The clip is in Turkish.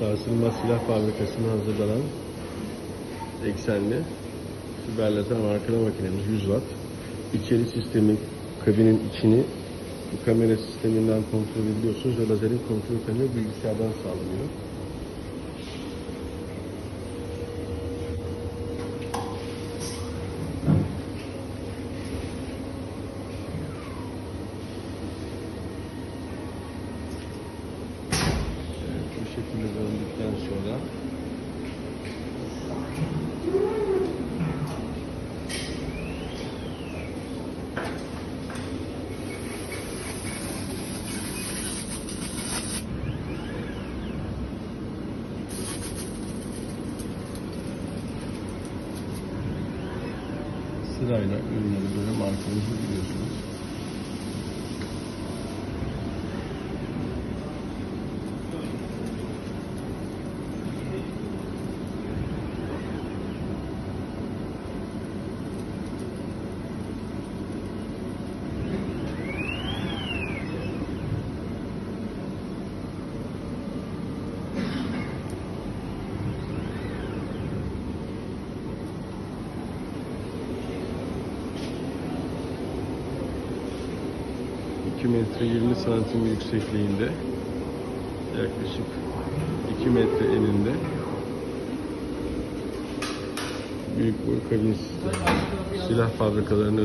Sarsılmaz Silah Fabrikası'nda hazırlanan eksenli fiber lazer markana makinemiz 100 watt. İçeri sistemi, kabinin içini bu kamera sisteminden kontrol ediyorsunuz ve lazerin kontrol paneli bilgisayardan sağlanıyor. Evet, bu şekilde döndükten sonra sırayla ürünleri böyle markamızı biliyorsunuz. İki metre 20 santim yüksekliğinde yaklaşık 2 metre eninde büyük boy kabin. Silah fabrikalarına